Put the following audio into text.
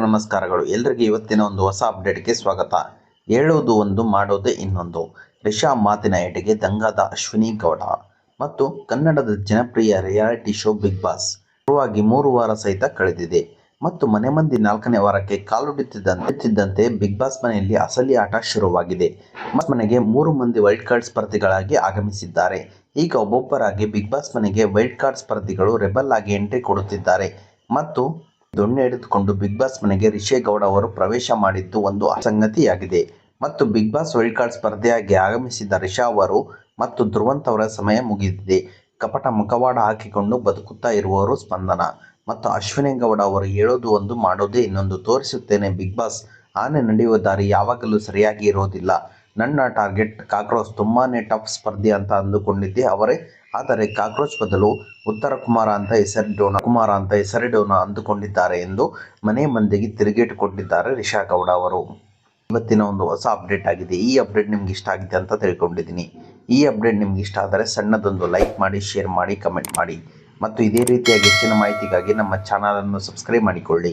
ನಮಸ್ಕಾರಗಳು. ಎಲ್ರಿಗೂ ಇವತ್ತಿನ ಒಂದು ಹೊಸ ಅಪ್ಡೇಟ್ಗೆ ಸ್ವಾಗತ. ಹೇಳೋದು ಒಂದು, ಮಾಡೋದೇ ಇನ್ನೊಂದು. ರಿಷಾ ಮಾತಿನ ಏಟಿಗೆ ದಂಗಾದ ಅಶ್ವಿನಿ ಗೌಡ ಮತ್ತು ಕನ್ನಡದ ಜನಪ್ರಿಯ ರಿಯಾಲಿಟಿ ಶೋ ಬಿಗ್ ಬಾಸ್. ಶುರುವಾಗಿ ಮೂರು ವಾರ ಸಹಿತ ಕಳೆದಿದೆ. ಮತ್ತು ಮನೆ ಮಂದಿ ನಾಲ್ಕನೇ ವಾರಕ್ಕೆ ಕಾಲುಡಿತಿದ್ದಂತೆ ಬಿಗ್ ಬಾಸ್ ಮನೆಯಲ್ಲಿ ಅಸಲಿ ಆಟ ಶುರುವಾಗಿದೆ. ಮತ್ತು ಮನೆಗೆ ಮೂರು ಮಂದಿ ವೈಲ್ಡ್ ಕಾರ್ಡ್ ಸ್ಪರ್ಧಿಗಳಾಗಿ ಆಗಮಿಸಿದ್ದಾರೆ. ಈಗ ಒಬ್ಬೊಬ್ಬರಾಗಿ ಬಿಗ್ ಬಾಸ್ ಮನೆಗೆ ವೈಲ್ಡ್ ಕಾರ್ಡ್ ಸ್ಪರ್ಧಿಗಳು ರೆಬಲ್ ಆಗಿ ಎಂಟ್ರಿ ಕೊಡುತ್ತಿದ್ದಾರೆ. ಮತ್ತು ದೊಣ್ಣೆ ಹಿಡಿದುಕೊಂಡು ಬಿಗ್ ಬಾಸ್ ಮನೆಗೆ ರಿಷೇಗೌಡ ಅವರು ಪ್ರವೇಶ ಮಾಡಿದ್ದು ಒಂದು ಅಸಂಗತಿಯಾಗಿದೆ ಮತ್ತು ಬಿಗ್ ಬಾಸ್ ವೈಲ್ಡ್ ಕಾರ್ಡ್ ಸ್ಪರ್ಧೆಯಾಗಿ ಆಗಮಿಸಿದ ರಿಷಾ ಅವರು ಮತ್ತು ಧ್ರುವಂತ್ ಅವರ ಸಮಯ ಮುಗಿದಿದೆ. ಕಪಟ ಮುಖವಾಡ ಹಾಕಿಕೊಂಡು ಬದುಕುತ್ತಾ ಇರುವವರು ಸ್ಪಂದನ. ಮತ್ತು ಅಶ್ವಿನಿ ಗೌಡ ಅವರು ಹೇಳೋದು ಒಂದು ಮಾಡೋದೇ ಇನ್ನೊಂದು ತೋರಿಸುತ್ತೇನೆ ಬಿಗ್ ಬಾಸ್. ಆನೆ ನಡೆಯುವ ದಾರಿ ಯಾವಾಗಲೂ ಸರಿಯಾಗಿ ಇರೋದಿಲ್ಲ. ನನ್ನ ಟಾರ್ಗೆಟ್ ಕಾಕ್ರೋಸ್ ತುಂಬಾನೇ ಟಫ್ ಸ್ಪರ್ಧೆ ಅಂತ ಅಂದುಕೊಂಡಿದ್ದೆ. ಅವರೇ ಆದರೆ ಕಾಕ್ರೋಚ್ ಬದಲು ಉತ್ತರ ಕುಮಾರ ಅಂತ ಹೆಸರಿಡೋಣ, ಕುಮಾರ ಅಂತ ಹೆಸರಿಡೋಣ ಅಂದುಕೊಂಡಿದ್ದಾರೆ ಎಂದು ಮನೆ ಮಂದಿಗೆ ತಿರುಗೇಟುಕೊಂಡಿದ್ದಾರೆ ರಿಷಾ ಗೌಡ ಅವರು. ಇವತ್ತಿನ ಒಂದು ಹೊಸ ಅಪ್ಡೇಟ್ ಆಗಿದೆ. ಈ ಅಪ್ಡೇಟ್ ನಿಮ್ಗೆ ಇಷ್ಟ ಆಗಿದೆ ಅಂತ ತಿಳ್ಕೊಂಡಿದ್ದೀನಿ. ಈ ಅಪ್ಡೇಟ್ ನಿಮ್ಗೆ ಇಷ್ಟ ಆದರೆ ಸಣ್ಣದೊಂದು ಲೈಕ್ ಮಾಡಿ, ಶೇರ್ ಮಾಡಿ, ಕಮೆಂಟ್ ಮಾಡಿ. ಮತ್ತು ಇದೇ ರೀತಿಯಾಗಿ ಹೆಚ್ಚಿನ ಮಾಹಿತಿಗಾಗಿ ನಮ್ಮ ಚಾನಲನ್ನು ಸಬ್ಸ್ಕ್ರೈಬ್ ಮಾಡಿಕೊಳ್ಳಿ.